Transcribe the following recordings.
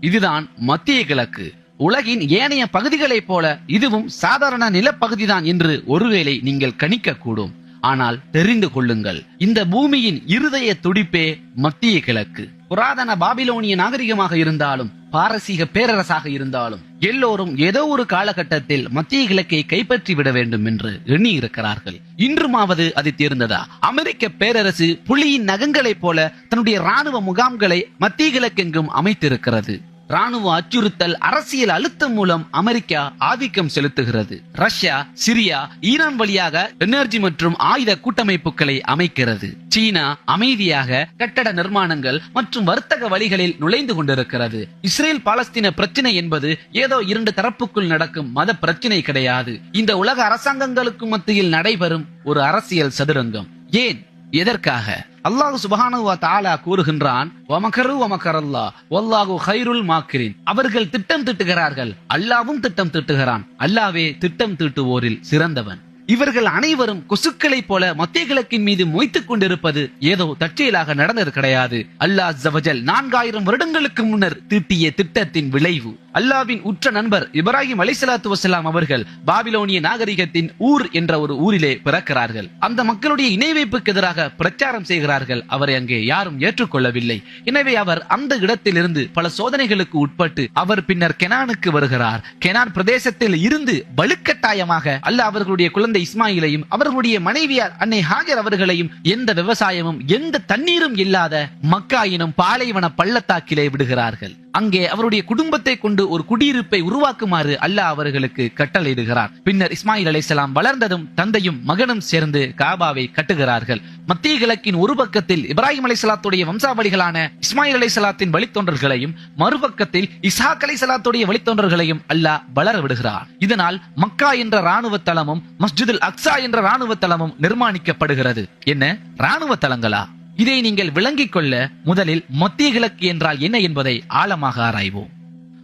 இதுதான் மத்திய கிழக்கு. உலகின் ஏனைய பகுதிகளைப் போல இதுவும் சாதாரண நிலப்பகுதிதான் என்று ஒருவேளை நீங்கள் கணிக்க கூடும் ஆனால் தெரிந்து கொள்ளுங்கள் இந்த பூமியின் இருதய துடிப்பே மத்திய கிழக்கு. புராதன பாபிலோனிய நாகரிகமாக இருந்தாலும் பாரசீக பேரரசாக இருந்தாலும் எல்லோரும் ஏதோ ஒரு காலகட்டத்தில் மத்திய கிழக்கை கைப்பற்றி விட வேண்டும் என்று எண்ணி இருக்கிறார்கள் இன்றுமாவது அது தேர்ந்ததா? அமெரிக்க பேரரசு புலியின் நகங்களைப் போல தன்னுடைய ராணுவ முகாம்களை மத்திய கிழக்கெங்கும் அமைத்திருக்கிறது. ராணுவ அச்சுறுத்தல் அரசியல் அழுத்தம் மூலம் அமெரிக்கா ஆதிக்கம் செலுத்துகிறது. ரஷ்யா சிரியா ஈரான் வழியாக எனர்ஜி மற்றும் ஆயுத கூட்டமைப்புகளை அமைக்கிறது. சீனா அமைதியாக கட்டட நிர்மாணங்கள் மற்றும் வர்த்தக வழிகளில் நுழைந்து கொண்டிருக்கிறது. இஸ்ரேல் பாலஸ்தீன பிரச்சனை என்பது ஏதோ இரண்டு தரப்புக்குள் நடக்கும் மத பிரச்சனை கிடையாது. இந்த உலக அரசாங்கங்களுக்கு மத்தியில் நடைபெறும் ஒரு அரசியல் சதுரங்கம். ஏன்? எதற்காக? அல்லாஹ் சுபஹானஹு தாலா கூறுகின்றான் வமகரு ஒமகரல்லா ஒல்லாஹு ஹைருல் மாக்கிரின். அவர்கள் திட்டம் திட்டுகிறார்கள் அல்லாவும் திட்டம் திட்டுகிறான். அல்லாவே திட்டம் தீட்டுவோரில் சிறந்தவன். இவர்கள் அனைவரும் கொசுக்களைப் போல மத்திய கிழக்கின் மீது மொய்த்துக் கொண்டிருப்பது ஏதோ தற்செயலாக நடந்தது கிடையாது. அல்லாஹ் ஜவஜல் நான்காயிரம் வருடங்களுக்கு முன்னர் தீட்டிய திட்டத்தின் விளைவு. அல்லாவின் உற்ற நண்பர் இப்ராஹிம் அலைசலாத்து வசலாம் அவர்கள் பாபிலோனிய நாகரிகத்தின் ஊர் என்ற ஒரு ஊரிலே பிறக்கிறார்கள். அந்த மக்களுடைய இணை வைப்புக்கு எதிராக பிரச்சாரம் செய்கிறார்கள். அவரை அங்கே யாரும் ஏற்றுக்கொள்ளவில்லை. எனவே அவர் அந்த இடத்திலிருந்து பல சோதனைகளுக்கு உட்பட்டு அவர் பின்னர் கெனானுக்கு வருகிறார். கெனான் பிரதேசத்தில் இருந்து வலுக்கட்டாயமாக அல்ல அவர்களுடைய குழந்தை இஸ்மாயிலையும் அவர்களுடைய மனைவியார் அன்னை ஹாஜர் அவர்களையும் எந்த விவசாயமும் எந்த தண்ணீரும் இல்லாத மக்கா இனம் பாலைவன பள்ளத்தாக்கிலே விடுகிறார்கள். அங்கே அவருடைய குடும்பத்தை கொண்டு ஒரு குடியிருப்பை உருவாக்குமாறு அல்லாஹ் அவர்களுக்கு கட்டளையிடுகிறார். பின்னர் இஸ்மாயில் அலைசலாம் வளர்ந்ததும் தந்தையும் மகனும் சேர்ந்து காபாவை கட்டுகிறார்கள். மத்திய கிழக்கின் ஒரு பக்கத்தில் இப்ராஹிம் அலைசலாத்துடைய வம்சாவளிகளான இஸ்மாயில் அலைசலாத்தின் வழித்தொண்டர்களையும் மறுபக்கத்தில் இசாக் அலைசலாத்துடைய வழித்தொண்டர்களையும் அல்லாஹ் வளர விடுகிறார். இதனால் மக்கா என்ற ராணுவ தளமும் மஸ்ஜிதுல் அக்ஸா என்ற ராணுவ தளமும் நிர்மாணிக்கப்படுகிறது. என்ன? ராணுவ தளங்களா? இதை நீங்கள் விளங்கிக் கொள்ள முதலில் மத்திய கிழக்கு என்றால் என்ன என்பதை ஆழமாக ஆராய்வோம்.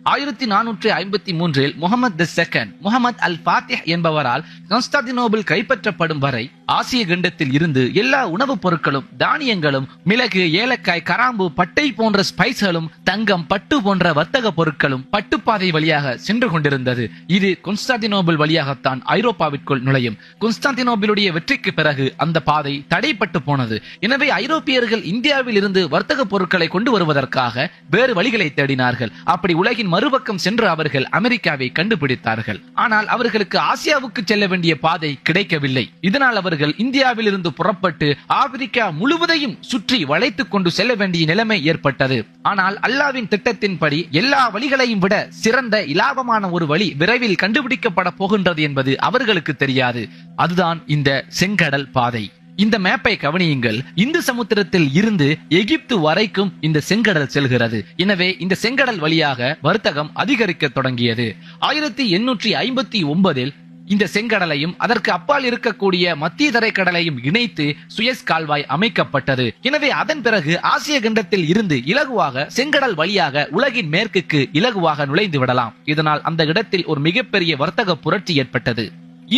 ஆயிரத்தி நானூற்றி ஐம்பத்தி மூன்றில் Muhammad the second Muhammad al Fatih என்பவரால் கான்ஸ்டாந்தினோபிள் கைப்பற்றப்படும் வரை ஆசிய கண்டத்தில் இருந்து எல்லா உணவுப் பொருட்களும் தானியங்களும் மிளகு ஏலக்காய் கராம்பு பட்டை போன்ற ஸ்பைஸ்களும் தங்கம் பட்டு போன்ற வர்த்தக பொருட்களும் பட்டுப்பாதை வழியாக சென்று கொண்டிருந்தது. இது கொன்ஸ்டாந்தினோபிள் வழியாகத்தான் ஐரோப்பாவிற்குள் நுழையும். கொன்ஸ்டாந்தினோபிளுடைய வெற்றிக்கு பிறகு அந்த பாதை தடைப்பட்டு போனது. எனவே ஐரோப்பியர்கள் இந்தியாவில் இருந்து வர்த்தக பொருட்களை கொண்டு வருவதற்காக வேறு வழிகளை தேடினார்கள். அப்படி உலகின் மறுபக்கம் சென்று அவர்கள் அமெரிக்காவை கண்டுபிடித்தார்கள். ஆனால் அவர்களுக்கு ஆசியாவுக்கு செல்ல வேண்டிய பாதை கிடைக்கவில்லை. இதனால் அவர்கள் இந்தியாவில் இருந்து புறப்பட்டு ஆப்பிரிக்கா முழுவதையும் சுற்றி வளைத்துக் கொண்டு செல்ல வேண்டிய நிலைமை ஏற்பட்டது. ஆனால் அல்லாவின் திட்டத்தின்படி எல்லா வழிகளையும் விட சிறந்த இலாபமான ஒரு வழி விரைவில் கண்டுபிடிக்கப்பட போகின்றது என்பது அவர்களுக்கு தெரியாது. அதுதான் இந்த செங்கடல் பாதை. இந்த மேப்பை கவனியுங்கள். இந்து சமுத்திரத்தில் இருந்து எகிப்து வரைக்கும் இந்த செங்கடல் செல்கிறது. எனவே இந்த செங்கடல் வழியாக வர்த்தகம் அதிகரிக்க தொடங்கியது. ஆயிரத்தி எண்ணூற்றி ஐம்பத்தி ஒன்பதில் இந்த செங்கடலையும் அதற்கு அப்பால் இருக்கக்கூடிய மத்திய தரைக்கடலையும் இணைத்து சுயஸ் கால்வாய் அமைக்கப்பட்டது. எனவே அதன் பிறகு ஆசிய கண்டத்தில் இருந்து இலகுவாக செங்கடல் வழியாக உலகின் மேற்குக்கு இலகுவாக நுழைந்து விடலாம். இதனால் அந்த இடத்தில் ஒரு மிகப்பெரிய வர்த்தக புரட்சி ஏற்பட்டது.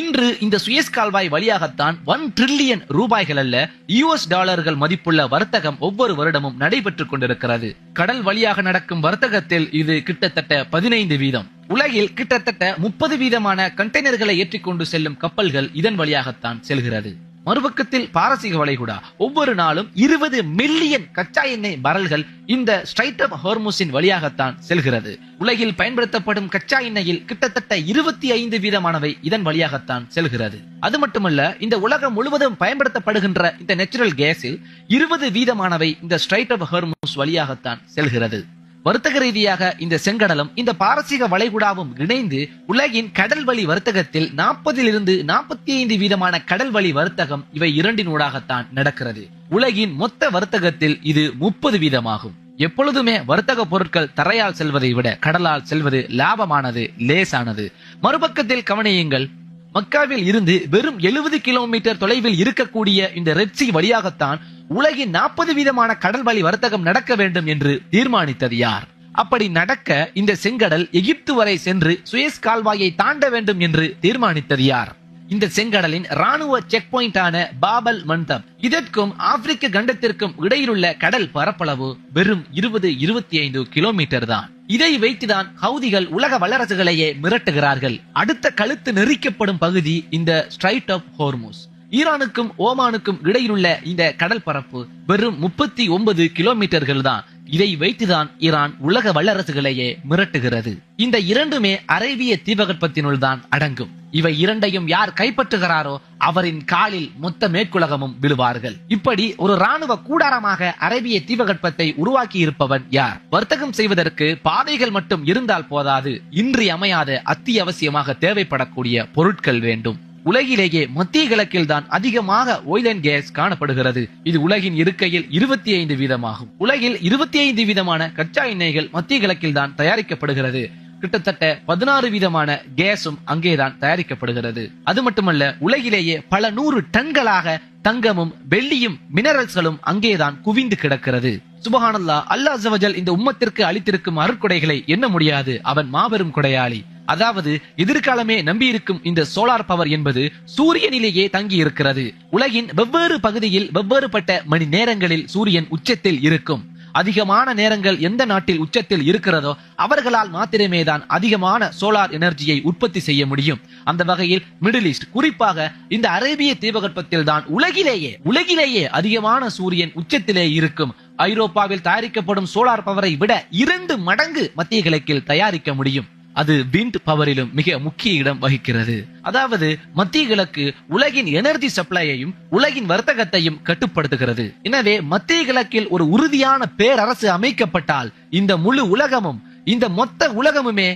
இன்று இந்த சுயஸ் கால்வாய் வழியாகத்தான் ஒன் ட்ரில்லியன் ரூபாய்கள் அல்ல யூஎஸ் டாலர்கள் மதிப்புள்ள வர்த்தகம் ஒவ்வொரு வருடமும் நடைபெற்றுக் கொண்டிருக்கிறது. கடல் வழியாக நடக்கும் வர்த்தகத்தில் இது கிட்டத்தட்ட பதினைந்து வீதம். உலகில் கிட்டத்தட்ட முப்பது வீதமான கண்டெய்னர்களை ஏற்றிக்கொண்டு செல்லும் கப்பல்கள் இதன் வழியாகத்தான் செல்கிறது. மறுபக்கத்தில் பாரசீக வளைகுடா ஒவ்வொரு நாளும் இருபது மில்லியன் கச்சா எண்ணெய் பரல்கள் இந்த ஸ்ட்ரைட் ஆஃப் ஹோர்முஸின் வழியாகத்தான் செல்கிறது. உலகில் பயன்படுத்தப்படும் கச்சா எண்ணெயில் கிட்டத்தட்ட இருபத்தி ஐந்து வீதமானவை இதன் வழியாகத்தான் செல்கிறது. அது மட்டுமல்ல இந்த உலகம் முழுவதும் பயன்படுத்தப்படுகின்ற இந்த நேச்சுரல் கேஸில் இருபது வீதமானவை இந்த ஸ்ட்ரைட் ஆஃப் ஹோர்முஸ் வழியாகத்தான் செல்கிறது. வர்த்தக ரீதியாக இந்த செங்கடலும் இந்த பாரசீக வளைகுடாவும் இணைந்து உலகின் கடல் வழி வர்த்தகத்தில் நாற்பதிலிருந்து நாற்பத்தி ஐந்து வீதமான கடல் வழி வர்த்தகம் இவை இரண்டினூடாகத்தான் நடக்கிறது. உலகின் மொத்த வர்த்தகத்தில் இது முப்பது வீதமாகும். எப்பொழுதுமே வர்த்தக பொருட்கள் தரையால் செல்வதை விட கடலால் செல்வது லாபமானது லேசானது. மறுபக்கத்தில் கவனியுங்கள் மக்காவில் இருந்து வெறும் எழுபது கிலோமீட்டர் தொலைவில் இருக்கக்கூடிய இந்த ரெட்சி வழியாகத்தான் உலகின் நாற்பது வீதமான கடல் வழி வர்த்தகம் நடக்க வேண்டும் என்று தீர்மானித்தது யார்? அப்படி நடக்க இந்த செங்கடல் எகிப்து வரை சென்று சுயஸ் கால்வாயை தாண்ட வேண்டும் என்று தீர்மானித்தது யார்? இந்த செங்கடலின் ராணுவ செக் பாயிண்டான பாபல் மந்தம். இதற்கும் ஆப்பிரிக்க கண்டத்திற்கும் இடையிலுள்ள கடல் பரப்பளவு வெறும் இருபது இருபத்தி ஐந்து கிலோமீட்டர் தான். இதை வைத்துதான் ஹவுதிகள் உலக வல்லரசுகளையே மிரட்டுகிறார்கள். அடுத்த கழுத்து நெரிக்கப்படும் பகுதி இந்த ஸ்ட்ரைட் ஆஃப் ஹோர்மோஸ் ஈரானுக்கும் ஓமானுக்கும் இடையிலுள்ள இந்த கடல் பரப்பு வெறும் முப்பத்தி ஒன்பது கிலோமீட்டர்கள் தான். இதை வைத்துதான் ஈரான் உலக வல்லரசுகளையே மிரட்டுகிறது. இந்த இரண்டுமே அரேபிய தீபகற்பத்தினுள் தான் அடங்கும். இவை இரண்டையும் யார் கைப்பற்றுகிறாரோ அவரின் காலில் மொத்த மேற்குலகமும் விழுவார்கள். இப்படி ஒரு ராணுவ கூடாரமாக அரேபிய தீபகற்பத்தை உருவாக்கி இருப்பவன் யார்? வர்த்தகம் செய்வதற்கு பாதைகள் மட்டும் இருந்தால் போதாது. இன்றியமையாத அத்தியாவசியமாக தேவைப்படக்கூடிய பொருட்கள் வேண்டும். உலகிலேயே மத்திய கிழக்கில் தான் அதிகமாக oil அண்ட் கேஸ் காணப்படுகிறது. இது உலகின் இருக்கையில் இருபத்தி ஐந்து வீதமாகும். உலகில் இருபத்தி ஐந்து வீதமான கச்சா எண்ணெய்கள் மத்திய கிழக்கில் தான் தயாரிக்கப்படுகிறது. கிட்டத்தட்ட பதினாறு வீதமான கேஸும் அங்கேதான் தயாரிக்கப்படுகிறது. அது மட்டுமல்ல உலகிலேயே பல நூறு டன்களாக தங்கமும் வெள்ளியும் மினரல்ஸ்களும் அங்கேதான் குவிந்து கிடக்கிறது. சுபஹானல்லா அல்லாஹ் அஸ்ஸவஜல் இந்த உம்மத்திற்கு அளித்திருக்கும் அருட்கொடைகளை எண்ண முடியாது. அவன் மாபெரும் கொடையாளி. அதாவது எதிர்காலமே நம்பியிருக்கும் இந்த சோலார் பவர் என்பது சூரியனிலேயே தங்கி இருக்கிறது உலகின் வெவ்வேறு பகுதியில் வெவ்வேறுபட்ட மணி நேரங்களில் சூரியன் உச்சத்தில் இருக்கும். அதிகமான நேரங்கள் எந்த நாட்டில் உச்சத்தில் இருக்கிறதோ அவர்களால் மாத்திரமே தான் அதிகமான சோலார் எனர்ஜியை உற்பத்தி செய்ய முடியும். அந்த வகையில் மிடில் ஈஸ்ட் குறிப்பாக இந்த அரேபிய தீபகற்பத்தில் தான் உலகிலேயே உலகிலேயே அதிகமான சூரியன் உச்சத்திலே இருக்கும். ஐரோப்பாவில் தயாரிக்கப்படும் சோலார் பவரை விட இரண்டு மடங்கு மத்திய கிழக்கில் தயாரிக்க முடியும். அது விண்ட் பவரிலும் மிக முக்கிய இடம் வகிக்கிறது. அதாவது மத்திய கிழக்கு உலகின் எனர்ஜி சப்ளையையும் உலகின் வர்த்தகத்தையும் கட்டுப்படுத்துகிறது. எனவே மத்திய கிழக்கில் ஒரு உறுதியான பேரரசு அமைக்கப்பட்டால் இந்த முழு உலகமும் இந்த மொத்த உலகமுமே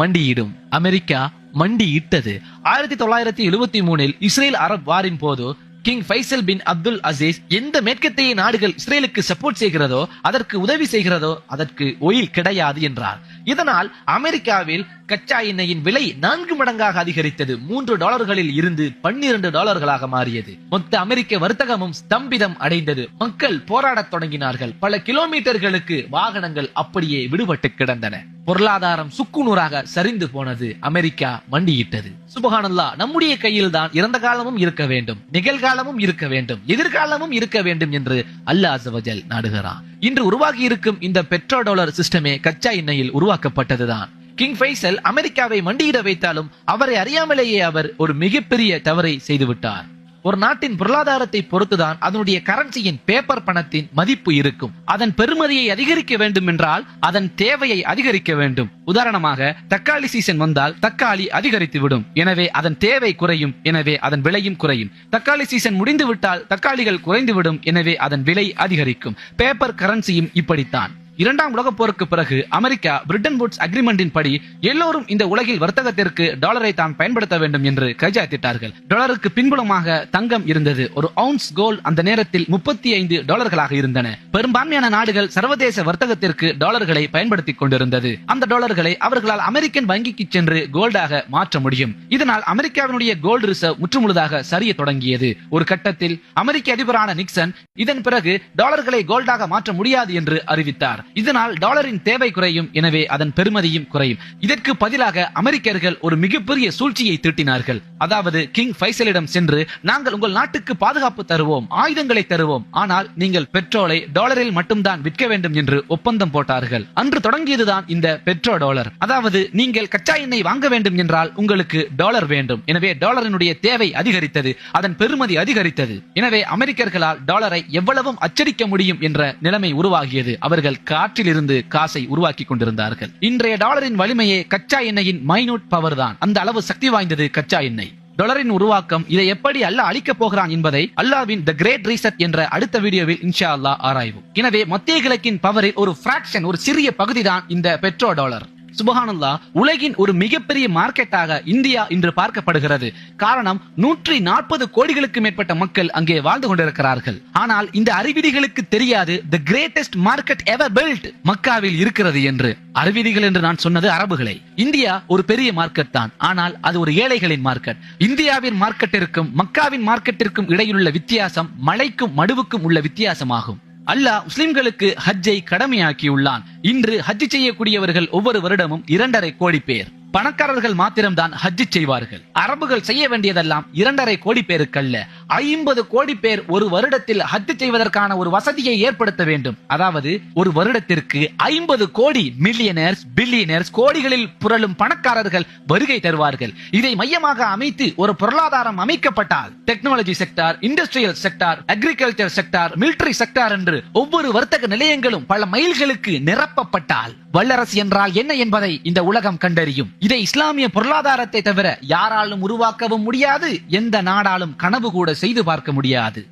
மண்டியிடும். அமெரிக்கா மண்டியிட்டது. ஆயிரத்தி தொள்ளாயிரத்தி எழுபத்தி மூணில் இஸ்ரேல் அரப் வாரின் போது king Faisal bin Abdul Aziz எந்த மேற்கத்தைய நாடுகள் இஸ்ரேலுக்கு சப்போர்ட் செய்கிறதோ அதற்கு உதவி செய்கிறதோ அதற்கு ஒயில் கிடையாது என்றார். இதனால் அமெரிக்காவில் கச்சா எண்ணெயின் விலை நான்கு மடங்காக அதிகரித்தது. மூன்று டாலர்களில் இருந்து பன்னிரண்டு டாலர்களாக மாறியது. மொத்த அமெரிக்க வர்த்தகமும் ஸ்தம்பிதம் அடைந்தது. மக்கள் போராடத் தொடங்கினார்கள். பல கிலோமீட்டர்களுக்கு வாகனங்கள் அப்படியே விடுபட்டு கிடந்தன. பொருளாதாரம் சுக்குநூறாக சரிந்து போனது. அமெரிக்கா மண்டியிட்டது. சுபகானல்லா நம்முடைய கையில் தான் இறந்த காலமும் இருக்க வேண்டும். நிகழ்காலமும் இருக்க வேண்டும். எதிர்காலமும் இருக்க வேண்டும் என்று அல்லாஹ் அஸ்ஸவஜல் நாடுகிறான். இன்று உருவாகி இருக்கும் இந்த பெட்ரோ டாலர் சிஸ்டமே கச்சா எண்ணெயில் உருவாக்கப்பட்டதுதான். கிங் ஃபைசல் அமெரிக்காவை மண்டியிட வைத்தாலும் அவரை அறியாமலேயே அவர் ஒரு மிகப்பெரிய தவறை செய்துவிட்டார். ஒரு நாட்டின் பொருளாதாரத்தை பொறுத்துதான் அதனுடைய கரன்சியின் பேப்பர் பணத்தின் மதிப்பு இருக்கும். அதன் பெருமதியை அதிகரிக்க வேண்டும் என்றால் அதன் தேவையை அதிகரிக்க வேண்டும். உதாரணமாக தக்காளி சீசன் வந்தால் தக்காளி அதிகரித்து விடும் எனவே அதன் தேவை குறையும். எனவே அதன் விலையும் குறையும். தக்காளி சீசன் முடிந்து விட்டால் தக்காளிகள் குறைந்துவிடும். எனவே அதன் விலை அதிகரிக்கும். பேப்பர் கரன்சியும் இப்படித்தான். இரண்டாம் உலக போருக்கு பிறகு அமெரிக்கா பிரிட்டன் வுட்ஸ் அக்ரிமெண்டின் படி எல்லோரும் இந்த உலகில் வர்த்தகத்திற்கு டாலரை தான் பயன்படுத்த வேண்டும் என்று கைச்சாத்திட்டார்கள் டாலருக்கு பின்புலமாக தங்கம் இருந்தது. ஒரு அவுன்ஸ் கோல் அந்த நேரத்தில் முப்பத்தி ஐந்து டாலர்களாக இருந்தன. பெரும்பான்மையான நாடுகள் சர்வதேச வர்த்தகத்திற்கு டாலர்களை பயன்படுத்திக் கொண்டிருந்தது. அந்த டாலர்களை அவர்களால் அமெரிக்கன் வங்கிக்கு சென்று கோல்டாக மாற்ற முடியும். இதனால் அமெரிக்காவினுடைய கோல்டு ரிசர்வ் முற்றுமுழுதாக சரிய தொடங்கியது. ஒரு கட்டத்தில் அமெரிக்க அதிபரான நிக்சன் இதன் பிறகு டாலர்களை கோல்டாக மாற்ற முடியாது என்று அறிவித்தார். இதனால் டாலரின் தேவை குறையும் எனவே அதன் பெருமதியும் குறையும். இதற்கு பதிலாக அமெரிக்கர்கள் ஒரு மிகப்பெரிய சூழ்ச்சியை தீட்டினார்கள். அதாவது கிங் ஃபைசலிடம் சென்று நாங்கள் உங்கள் நாட்டுக்கு பாதுகாப்பு தருவோம் ஆயுதங்களை தருவோம் ஆனால் நீங்கள் பெட்ரோலை டாலரில் மட்டும்தான் விற்க வேண்டும் என்று ஒப்பந்தம் போட்டார்கள். அன்று தொடங்கியதுதான் இந்த பெட்ரோ டாலர். அதாவது நீங்கள் கச்சா எண்ணெய் வாங்க வேண்டும் என்றால் உங்களுக்கு டாலர் வேண்டும். எனவே டாலரினுடைய தேவை அதிகரித்தது அதன் பெருமதி அதிகரித்தது. எனவே அமெரிக்கர்களால் டாலரை எவ்வளவும் அச்சடிக்க முடியும் என்ற நிலைமை உருவாகியது. அவர்கள் காற்றிலிருந்து காசை உருவாக்கி கொண்டிருந்தார்கள். இன்றைய டாலரின் வலிமையே கச்சா எண்ணெயின் மைனூட் பவர் தான். அந்த அளவு சக்தி வாய்ந்தது கச்சா எண்ணெய். டொலரின் உருவாக்கம் இதை எப்படி அல்லாஹ் அழிக்கப் போகிறான் என்பதை அல்லாவின் த கிரேட் ரீசெட் என்ற அடுத்த வீடியோவில் இன்ஷா அல்லாஹ் ஆராய்வோம். எனவே மத்திய கிழக்கின் பவரில் ஒரு பிராக்ஷன் ஒரு சிறிய பகுதிதான் இந்த பெட்ரோ டாலர். சுபஹானல்லா உலகின் ஒரு மிகப்பெரிய மார்க்கெட்டாக இந்தியா இன்று பார்க்கப்படுகிறது. காரணம் நூற்றி நாற்பது கோடிகளுக்கு மேற்பட்ட மக்கள் அங்கே வாழ்ந்து கொண்டிருக்கிறார்கள். ஆனால் இந்த அறிவிதிகளுக்கு தெரியாது the greatest market ever built மக்காவில் இருக்கிறது என்று. அறிவிதிகள் என்று நான் சொன்னது அரபுகளை. இந்தியா ஒரு பெரிய மார்க்கெட் தான். ஆனால் அது ஒரு ஏழைகளின் மார்க்கெட் இந்தியாவின் மார்க்கெட்டிற்கும் மக்காவின் மார்க்கெட்டிற்கும் இடையிலுள்ள வித்தியாசம் மலைக்கும் மடுவுக்கும் உள்ள வித்தியாசமாகும். அல்லாஹ் முஸ்லிம்களுக்கு ஹஜ்ஜை கடமையாக்கியுள்ளான். இன்று ஹஜ் செய்யக்கூடியவர்கள் ஒவ்வொரு வருடமும் இரண்டரை கோடி பேர். பணக்காரர்கள் மாத்திரம்தான் ஹஜ் செய்வார்கள். அரபுகள் செய்ய வேண்டியதெல்லாம் இரண்டரை கோடி பேருக்கல்ல. ஐம்பது கோடி பேர் ஒரு வருடத்தில் ஹஜ் செய்வதற்கான ஒரு வசதியை ஏற்படுத்த வேண்டும். அதாவது ஒரு வருடத்திற்கு ஐம்பது கோடி மில்லியனர்ஸ் பில்லியனர்ஸ் கோடிகளில் புரளும் பணக்காரர்கள் வருகை தருவார்கள். இதை மையமாக அமைத்து ஒரு பொருளாதாரம் அமைக்கப்பட்டால் technology sector industrial sector agriculture sector military sector என்று ஒவ்வொரு வர்த்தக நிலையங்களும் பல மைல்களுக்கு நிரப்பப்பட்டால் வல்லரசு என்றால் என்ன என்பதை இந்த உலகம் கண்டறியும். இதை இஸ்லாமிய பொருளாதாரத்தை தவிர யாராலும் உருவாக்கவும் முடியாது எந்த நாடாலும் கனவு கூட செய்து பார்க்க முடியாது.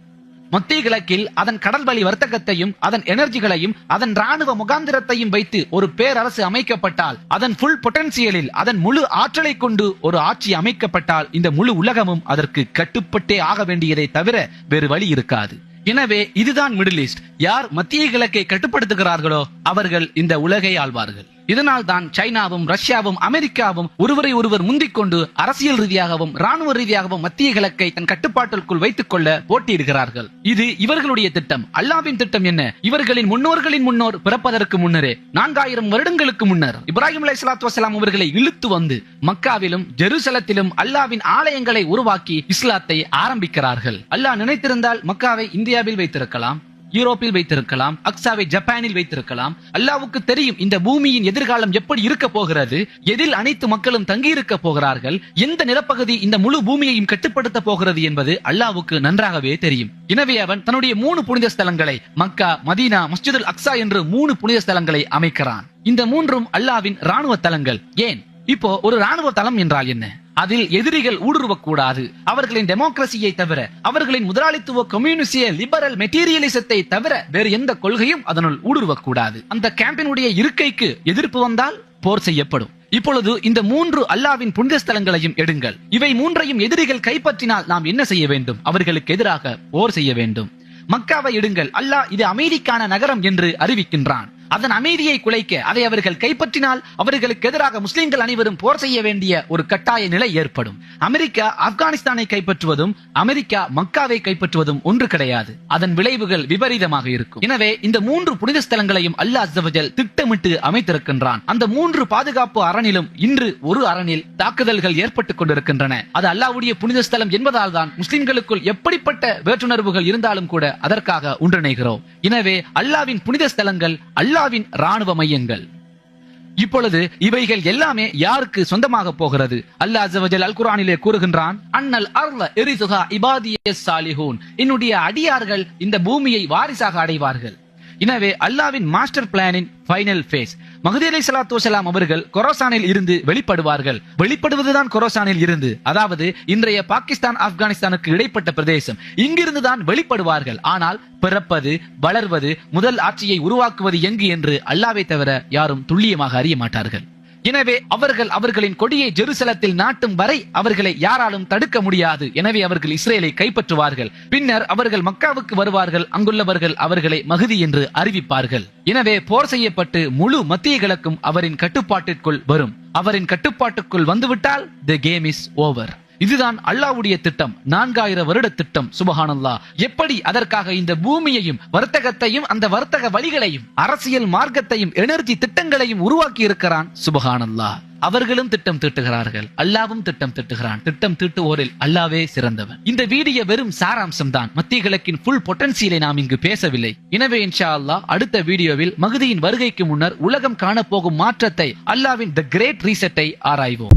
மத்திய கிழக்கில் அதன் கடல்வழி வர்த்தகத்தையும் அதன் எனர்ஜிகளையும் அதன் ராணுவ முகாந்திரத்தையும் வைத்து ஒரு பேரரசு அமைக்கப்பட்டால் அதன் புல் பொட்டன்சியலில் அதன் முழு ஆற்றலை கொண்டு ஒரு ஆட்சி அமைக்கப்பட்டால் இந்த முழு உலகமும் அதற்கு கட்டுப்பட்டே ஆக வேண்டியதை தவிர வேறு வழி இருக்காது. எனவே இதுதான் மிடில் ஈஸ்ட். யார் மத்திய கிழக்கை கட்டுப்படுத்துகிறார்களோ அவர்கள் இந்த உலகை ஆழ்வார்கள் இதனால் தான் சைனாவும் ரஷ்யாவும் அமெரிக்காவும் ஒருவரை ஒருவர் முந்திக் கொண்டு அரசியல் ரீதியாகவும் ராணுவ ரீதியாகவும் மத்திய கிழக்கை தன் கட்டுப்பாட்டிற்குள் வைத்துக் கொள்ள போட்டியிடுகிறார்கள். இது இவர்களுடைய திட்டம். அல்லாவின் திட்டம் என்ன? இவர்களின் முன்னோர்களின் முன்னோர் பிறப்பதற்கு முன்னரே நான்காயிரம் வருடங்களுக்கு முன்னர் இப்ராஹிம் அலை சலாத்து வசலாம் அவர்களை இழுத்து வந்து மக்காவிலும் ஜெருசலத்திலும் அல்லாவின் ஆலயங்களை உருவாக்கி இஸ்லாத்தை ஆரம்பிக்கிறார்கள். அல்லாஹ் நினைத்திருந்தால் மக்காவை இந்தியாவில் வைத்திருக்கலாம். யூரோப்பில் வைத்திருக்கலாம் அக்ஸாவை ஜப்பானில் வைத்திருக்கலாம். அல்லாவுக்கு தெரியும் இந்த பூமியின் எதிர்காலம் எப்படி இருக்க போகிறது எதில் அனைத்து மக்களும் தங்கியிருக்க போகிறார்கள் எந்த நிலப்பகுதி இந்த முழு பூமியையும் கட்டுப்படுத்த போகிறது என்பது அல்லாவுக்கு நன்றாகவே தெரியும். எனவே அவன் தன்னுடைய மூணு புனித ஸ்தலங்களை மக்கா மதீனா மஸ்ஜிதுல் அக்ஸா என்று மூணு புனித ஸ்தலங்களை அமைக்கிறான். இந்த மூன்றும் அல்லாவின் ராணுவ தலங்கள். ஏன்? இப்போ ஒரு ராணுவ தளம் என்றால் என்ன? அதில் எதிரிகள் ஊடுருவக்கூடாது. அவர்களின் டெமோக்ரஸியை தவிர அவர்களின் முதலாளித்துவ கம்யூனிஸ்டிய லிபரல் மெட்டீரியலிசத்தை தவிர வேறு எந்த கொள்கையும் அதனுள் ஊடுருவக்கூடாது. அந்த கேம்பினுடைய இருக்கைக்கு எதிர்ப்பு வந்தால் போர் செய்யப்படும். இப்பொழுது இந்த மூன்று அல்லாவின் புனித ஸ்தலங்களையும் எடுங்கள். இவை மூன்றையும் எதிரிகள் கைப்பற்றினால் நாம் என்ன செய்ய வேண்டும்? அவர்களுக்கு எதிராக போர் செய்ய வேண்டும். மக்காவை எடுங்கள். அல்லாஹ் இது அமைதிக்கான நகரம் என்று அறிவிக்கின்றான். அதன் அமைதியை குலைக்க அதை அவர்கள் கைப்பற்றினால் அவர்களுக்கு எதிராக முஸ்லிம்கள் அனைவரும் போர் செய்ய வேண்டிய ஒரு கட்டாய நிலை ஏற்படும். அமெரிக்கா ஆப்கானிஸ்தானை கைப்பற்றுவதும் அமெரிக்கா மக்காவை கைப்பற்றுவதும் ஒன்று கிடையாது. அதன் விளைவுகள் விபரீதமாக இருக்கும். எனவே இந்த மூன்று புனித ஸ்தலங்களையும் அல்லாஹ் திட்டமிட்டு அமைத்திருக்கின்றான். அந்த மூன்று பாதுகாப்பு அரணிலும் இன்று ஒரு அரணில் தாக்குதல்கள் ஏற்பட்டுக் கொண்டிருக்கின்றன. அது அல்லாவுடைய புனித ஸ்தலம் என்பதால் தான் முஸ்லிம்களுக்குள் எப்படிப்பட்ட வேற்றுணர்வுகள் இருந்தாலும் கூட அதற்காக ஒன்றிணைகிறோம். எனவே அல்லாவின் புனித ஸ்தலங்கள் ரஷ்யாவின் ராணுவ மையங்கள். இப்பொழுது இவைகள் எல்லாமே யாருக்கு சொந்தமாக போகிறது? அல்லாஹ் அஸ்ஸவஜல் அல் குரானிலே கூறுகின்றான் அன்னல் அர்ல எரிசுகா இபாதியஸ் சாலிஹூன். என்னுடைய அடியார்கள் இந்த பூமியை வாரிசாக அடைவார்கள். எனவே அல்லாவின் மாஸ்டர் பிளானின் ஃபைனல் ஃபேஸ் மகதி அலி சலாத்து வசலாம் அவர்கள் கொரோசானில் இருந்து வெளிப்படுவார்கள். வெளிப்படுவதுதான் கொரோசானில் இருந்து. அதாவது இன்றைய பாகிஸ்தான் ஆப்கானிஸ்தானுக்கு இடைப்பட்ட பிரதேசம். இங்கிருந்துதான் வெளிப்படுவார்கள். ஆனால் பிறப்பது வளர்வது முதல் ஆட்சியை உருவாக்குவது எங்கு என்று அல்லாவை தவிர யாரும் துல்லியமாக அறிய மாட்டார்கள். எனவே அவர்கள் அவர்களின் கொடியை ஜெருசலத்தில் நாட்டும் வரை அவர்களை யாராலும் தடுக்க முடியாது. எனவே அவர்கள் இஸ்ரேலை கைப்பற்றுவார்கள். பின்னர் அவர்கள் மக்காவுக்கு வருவார்கள். அங்குள்ளவர்கள் அவர்களை மகுதி என்று அறிவிப்பார்கள். எனவே போர் செய்யப்பட்டு முழு மத்திய கிழக்கும் அவரின் கட்டுப்பாட்டிற்குள் வரும். அவரின் கட்டுப்பாட்டுக்குள் வந்துவிட்டால் தி கேம் இஸ் ஓவர் இதுதான் அல்லாவுடைய திட்டம். நான்காயிரம் வருட திட்டம். சுபஹானல்லா எப்படி அதற்காக இந்த பூமியையும் வர்த்தகத்தையும் அந்த வர்த்தக வழிகளையும் அரசியல் மார்க்கத்தையும் எனர்ஜி திட்டங்களையும் உருவாக்கி இருக்கிறான்? சுபஹானல்லா அவர்களும் திட்டம் தீட்டுகிறார்கள். அல்லாவும் திட்டம் தீட்டுகிறான். திட்டம் தீட்டுவோரில் அல்லாவே சிறந்தவன். இந்த வீடியோ வெறும் சாராம்சம் தான். மத்திய கிழக்கின் புல் பொட்டன்சியலை நாம் இங்கு பேசவில்லை. எனவே இன்ஷா அல்லாஹ் அடுத்த வீடியோவில் மகுதியின் வருகைக்கு முன்னர் உலகம் காணப்போகும் மாற்றத்தை அல்லாவின் த கிரேட் ரீசெட்டை ஆராய்வோம்.